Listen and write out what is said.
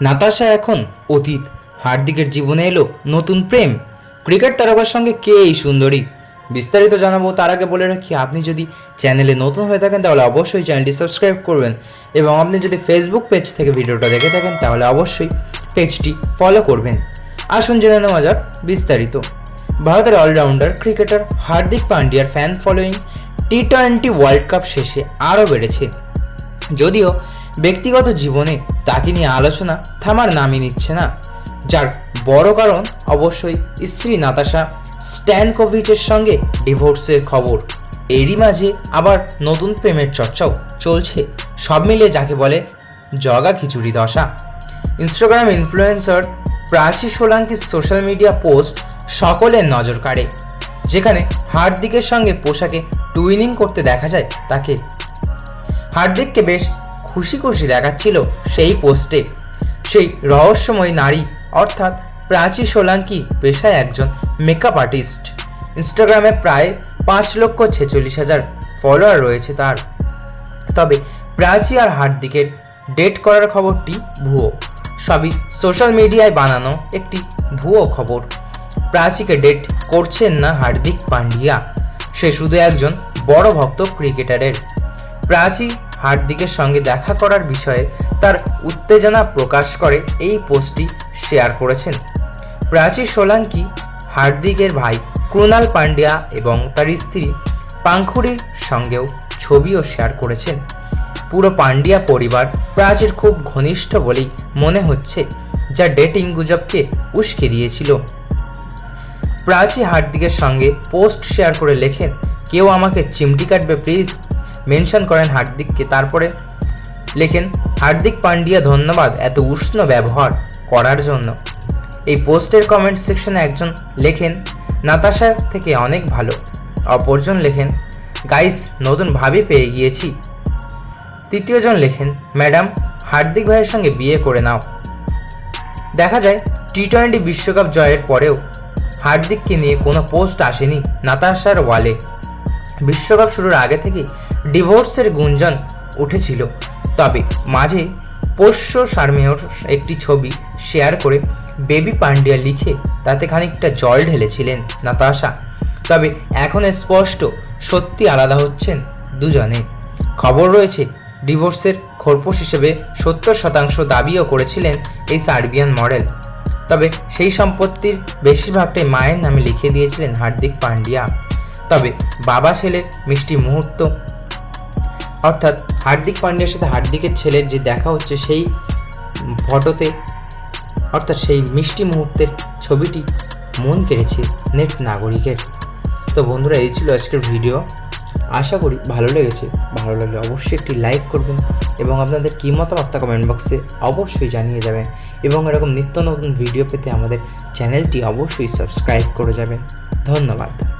নাতাশা এখন অতীত। হার্দিকের জীবনে এলো নতুন প্রেম। ক্রিকেট তারকার সঙ্গে কে এই সুন্দরী? বিস্তারিত জানাব, তার আগে বলে রাখি, আপনি যদি চ্যানেলে নতুন হয়ে থাকেন, তাহলে অবশ্যই চ্যানেলটি সাবস্ক্রাইব করবেন এবং আপনি যদি ফেসবুক পেজ থেকে ভিডিওটা দেখে থাকেন, তাহলে অবশ্যই পেজটি ফলো করবেন। আসুন জেনে নেওয়া যাক বিস্তারিত। ভারতের allrounder cricketer Hardik পান্ডিয়ার fan following T twenty world cup শেষে আরও বেড়েছে। যদিও ব্যক্তিগত জীবনে তাকে নিয়ে আলোচনা থামার নামই নিচ্ছে না। যার বড় কারণ অবশ্যই স্ত্রী নাতাশা স্ট্যানকোভিচের সঙ্গে ডিভোর্সের খবর। এরই মাঝে আবার নতুন প্রেমের চর্চাও চলছে। সব মিলিয়ে যাকে বলে জগা খিচুড়ি দশা। ইনস্টাগ্রাম ইনফ্লুয়েন্সার প্রাচী সোলাঙ্কির সোশ্যাল মিডিয়া পোস্ট সকলের নজর কাড়ে, যেখানে হার্দিকের সঙ্গে পোশাকে টুইনিং করতে দেখা যায় তাকে। হার্দিককে বেশ খুশি খুশি দেখাচ্ছিল সেই পোস্টে। সেই রহস্যময় নারী, অর্থাৎ প্রাচী সোলাঙ্কি পেশায় একজন মেকআপ আর্টিস্ট ইনস্টাগ্রামে প্রায় পাঁচ লক্ষ ছেচল্লিশ হাজার ফলোয়ার রয়েছে তার। তবে প্রাচী আর হার্দিকের ডেট করার খবরটি ভুয়ো। সবই সোশ্যাল মিডিয়ায় বানানো একটি ভুয়ো খবর। প্রাচীকে ডেট করছেন না হার্দিক পান্ডিয়া সে শুধু একজন বড় ভক্ত ক্রিকেটারের প্রাচী হার্দিকের সঙ্গে দেখা করার বিষয়ে তার উত্তেজনা প্রকাশ করে, এই পোস্টটি শেয়ার করেছেন। প্রাচী সোলাঙ্কি, হার্দিকের ভাই ক্রুনাল পান্ডিয়া এবং তার স্ত্রী পাংখুরির সঙ্গেও ছবিও শেয়ার করেছেন। পুরো পান্ডিয়া পরিবার প্রাচীর খুব ঘনিষ্ঠ বলেই মনে হচ্ছে, যা ডেটিং গুজবকে উস্কে দিয়েছিল। প্রাচী হার্দিকের সঙ্গে পোস্ট শেয়ার করে লেখেন, কেউ আমাকে চিমটি কাটবে, প্লিজ? মেনশন করেন হার্দিককে। তারপরে লেখেন, হার্দিক পান্ডিয়া, ধন্যবাদ এত উষ্ণ ব্যবহার করার জন্য। এই পোস্টের কমেন্ট সেকশনে একজন লেখেন, নাতাশার থেকে অনেক ভালো। অপরজন লেখেন, গাইস, নতুন ভাবি পেয়ে গিয়েছি। তৃতীয়জন লেখেন, ম্যাডাম, হার্দিক ভাইয়ের সঙ্গে বিয়ে করে নাও। দেখা যায় টি টোয়েন্টি বিশ্বকাপ জয়ের পরেও হার্দিককে নিয়ে কোনো পোস্ট আসেনি নাতাশার ওয়ালে। বিশ্বকাপ শুরুর আগে থেকেই ডিভোর্সের গুঞ্জন উঠেছিল। তবে মাঝে পোষ্য শারমেয়র একটি ছবি শেয়ার করে বেবি পান্ডিয়া লিখে তাতে খানিকটা জল ঢেলেছিলেন নাতাশা। তবে এখন স্পষ্ট সত্যি আলাদা হচ্ছেন দুজনে। খবর রয়েছে, ডিভোর্সের খোরপোশ হিসেবে সত্তর শতাংশ দাবিও করেছিলেন এই সার্বিয়ান মডেল। তবে সেই সম্পত্তির বেশিরভাগটাই মায়ের নামে লিখে দিয়েছিলেন হার্দিক পান্ডিয়া। তবে বাবা ছেলের মিষ্টি মুহূর্ত অর্থাৎ হার্দিক পান্ডিয়ার সাথে হার্দিকের ছেলের যে দেখা হচ্ছে সেই ফটোতে, অর্থাৎ সেই মিষ্টি মুহূর্তের ছবিটি মন কেড়েছে নেট নাগরিকের। তো বন্ধুরা, এই ছিল আজকের ভিডিও। আশা করি ভালো লেগেছে। ভালো লাগলে অবশ্যই একটি লাইক করবেন এবং আপনাদের কী মতামত কমেন্ট বক্সে অবশ্যই জানিয়ে যাবেন এবং এরকম নিত্য নতুন ভিডিও পেতে আমাদের চ্যানেলটি অবশ্যই সাবস্ক্রাইব করে যাবেন। ধন্যবাদ।